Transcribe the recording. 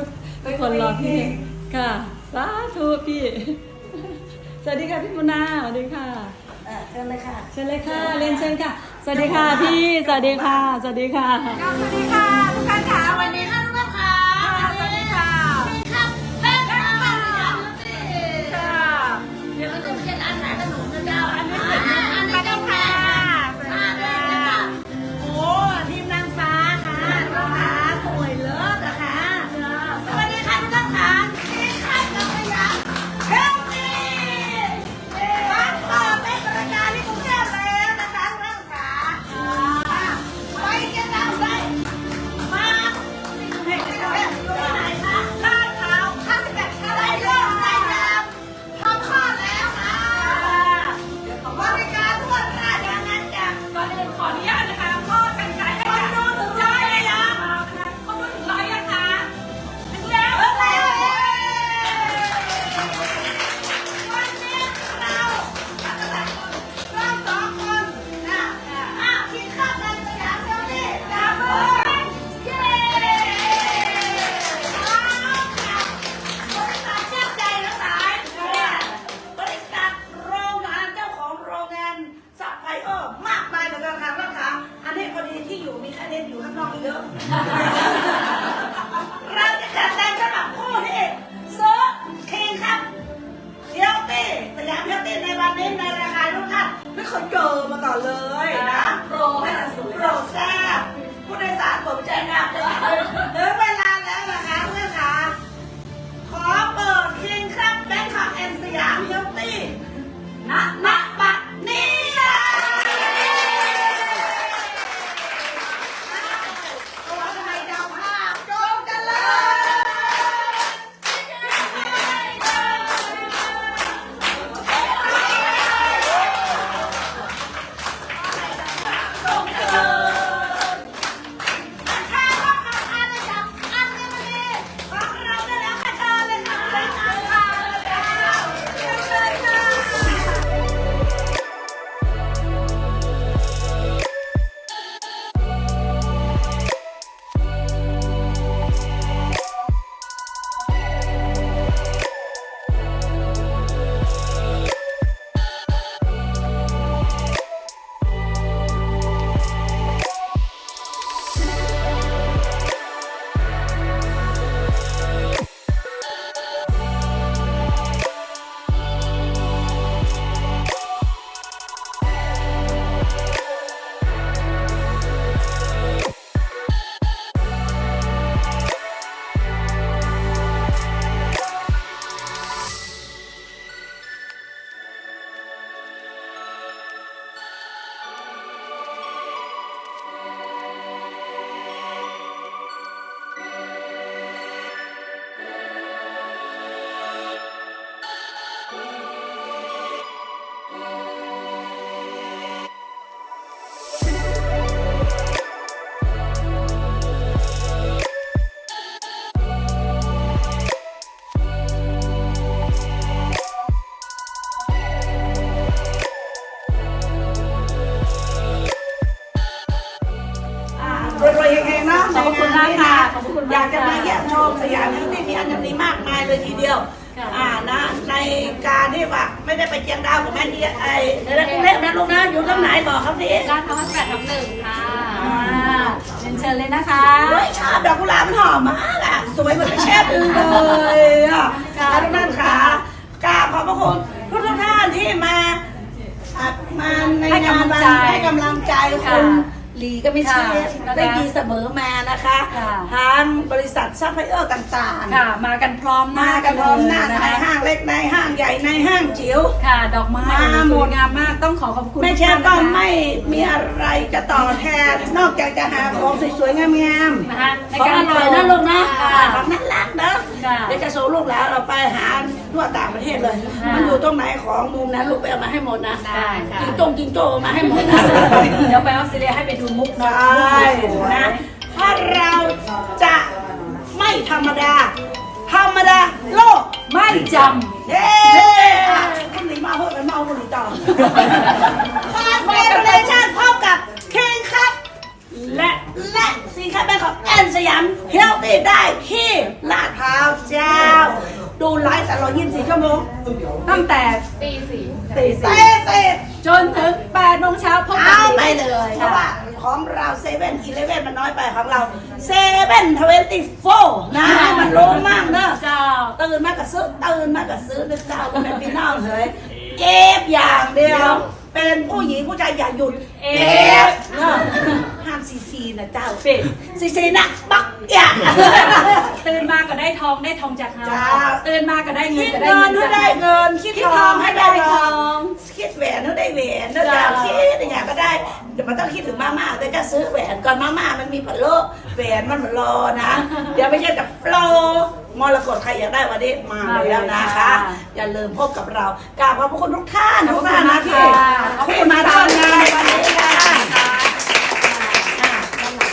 อพี่ค่ะสาธุพี่ สวัสดีค่ะพี่มุนาสวัสดีค่ะเออเชิญเลยค่ะเชิญเลยค่ะเรียนเชิญค่ะ สวัสดีค่ะพี่ สวัสดีค่ะ สวัสดีค่ะ สวัสดีค่ะทุกท่านค่ะวันนี้ เคยเจอมาก่อนเลยนะโปรโปรแซ่บ ขอบคุณมากค่ะอยากจะมาเยี่ยมชมสยามที่มีอันนี้มากมายเลยทีเดียวค่ะอ่านะในการที่ว่าไม่ได้ไปเชียงดาวกับแม่ดีไอในกรุงเทพนะลูกนะอยู่ตรงไหนบอกเขาดิร้านพาวแปดทับหนึ่งค่ะเรียนเชิญเลยนะคะโอ้ยชอบดอกกุหลาบมันหอมมากอะสวยเหมือนไปแช่อื่นเลยอะค่ะทุกท่านค่ะกราบขอบพระคุณทุกทุกๆท่านที่มาอะมาในให้งานกำลังวันใจให้กำลังใจค่ะคุณ หลีก็ไม่เชื่อค่ะได้ดีเสมอมานะคะค่ะ ทางบริษัทซัพพลายเออร์ต่างๆค่ะ มากันพร้อมมากันพร้อมหน้าเลยในห้างเล็กในห้างใหญ่ในห้างจิ๋ว ค่ะ ดอกไม้มาหมด สวยงามมากต้องขอขอบคุณไม่ใช่ทุก็ท่านนะคะไม่มีอะไรจะตอบแทน นอกจากจะหาของสวยๆงามนะคะในๆของการอร่อยนะลูกนะค่ะ ของน่ารักนะค่ะ เดี๋ยวจะส่งลูกแล้วเราไปหาทั่วต่างประเทศเลยค่ะมันอยู่ตรงไหนของมุมนั้นลูกไปเอามาให้หมดนะได้ค่ะจิงจงจิงโจเอามาให้หมดนะเดี๋ยวไปออสเตรเลียให้ไปดูมุกใชเนาะ่มุกสวยๆนะถ้าเราจะไม่ธรรมดา ธรรมดาโลกไม่จเย้อะคุณหนีมาเพื่อไปเมาคุณหนีต่อคอนเฟเดเรชั่นพบกับเคนครับ และ และสินค้าแบรนด์ของแอนสยามเฮลตี้ได้ที่ ลาดพร้าวจ้าตลอด24ชั่วโมง ตั้งแต่ตีสี่เสร็จจนถึง8โมงเช้าพบกันเอาอีกไปเลยเพราะว่าของเราเซเว่นอีเลเว่นมันน้อยไปของเราเซเว่นทเวนตี้โฟนะให้มันรู้มากเนอะเจ้า ตื่นมาก็ซื้อตื่นมาก็ซื้อนะเจ้าก็เป็นพี่น้องเฮ้ยเก็บอย่างเดียว เป็นผู้หญิงผู้ชายอย่าหยุดเอเก็ฟบเนอะห้ามซีซีนะเจ้าปิดซีซีนะบักอย่าตื่นมาก็ได้ทองได้ทองจากเฮาจ้าตื่นมาก็ได้เงิคินดก็ได้เงินเงินให้ได้เงินคิดคิดททอองงให้ให้ได้ได้ททอองงคิดแหวนให้ได้แหวนนะจ้าจ๊ะคิดอย่างก็ได้เดี๋ยวมันต้องคิดถึงมาม่าแต่จะซื้อแหวนก่อนมาม่ามันมีผลโลแหวนมันรอนะเดี๋ยวไม่ใช่แต่โปรม รกตใครอยากได้วันนี้มาเลยแล้วนะคะ อย่าลืมพบกับเรากราบขอบพระคุณทุกท่านทุกท่านนะคะขอบคุณมาทำงานวันนี้ค่ะ